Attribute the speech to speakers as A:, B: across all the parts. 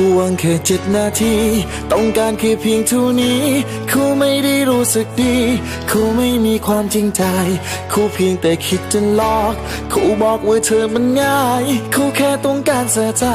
A: ควงแค่เจ็ดนาที ต้องการแค่เพียงเท่านี้ครูไม่ได้รู้สึกดีครูไม่มีความจริงใจครูเพียงแต่คิดจะหลอกครูบอกว่าเธอมันง่ายครูแค่ต้องการเสียใจ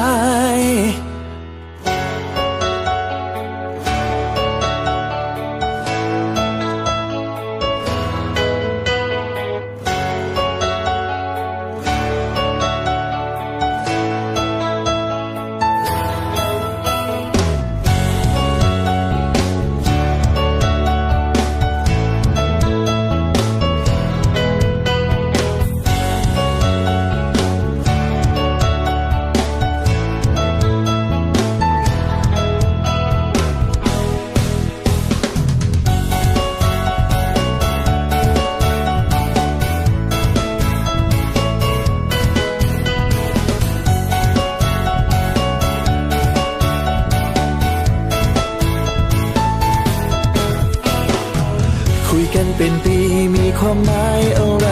A: เป็นปีมีความหมายอะไร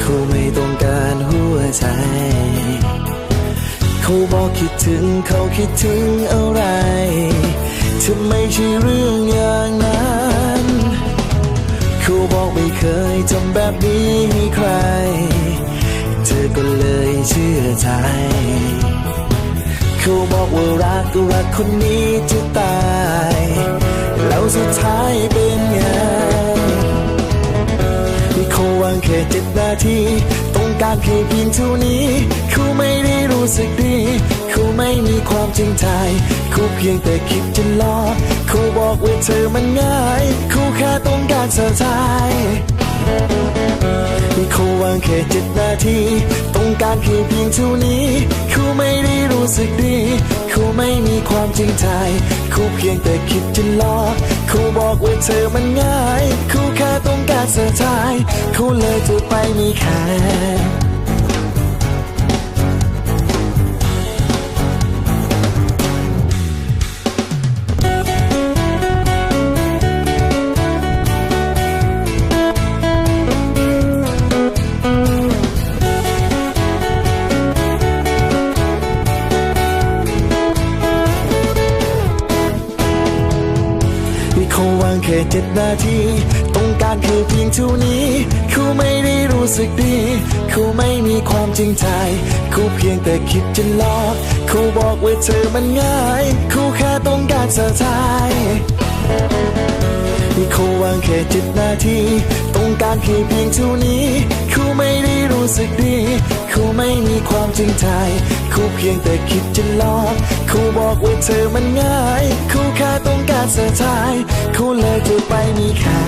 A: เขาไม่ต้องการหัวใจ เขาบอกคิดถึงเขาคิดถึงอะไรจะไม่ใช่เรื่องอย่างนั้นเขาบอกไม่เคยทำแบบนี้ให้ใคร เธอก็เลยเชื่อใจเขาบอกว่ารักรักคนนี้จะตาย แล้วสุดท้ายเป็น ที ต้องการแค่เพียงเท่านี้เขาไม่ได้รู้สึกดีเขาไม่มีความจริงใจเขาเพียงแต่คิดจะหลอกเขาบอกว่าเธอมันง่ายเขาแค่ต้องการสะใจเขาวางแค่เจ็ดนาที ต้องการแค่เพียงเท่านี้เขาไม่ได้รู้สึกดีเขาไม่มีความจริงใจเขาเพียงแต่คิดจะหลอกเขาบอกว่าเธอมันง่ายาแค่ต้ายเขาเลยจะไปมีแค่ที่เขาวางแค่เจ็ดนาที การแค่เพียงเท่านี้เขาไม่ได้รู้สึกดีเขาไม่มีความจริงใจเขาเพียงแต่คิดจะหลอกเขาบอกว่าเธอมันง่ายเขาแค่ต้องการสะใจที่เขาวางแค่จ็ดนาทีต้องการแค่เพียงเท่านี้เขาไม่ได้รู้สึกดีเขาไม่มีความจริงใจเขาเพียงแต่คิดจะหลอกเขาบอกว่าเธอมันง่ายเขาแค่ การเสียใจเขาเลยจะไปมีแค่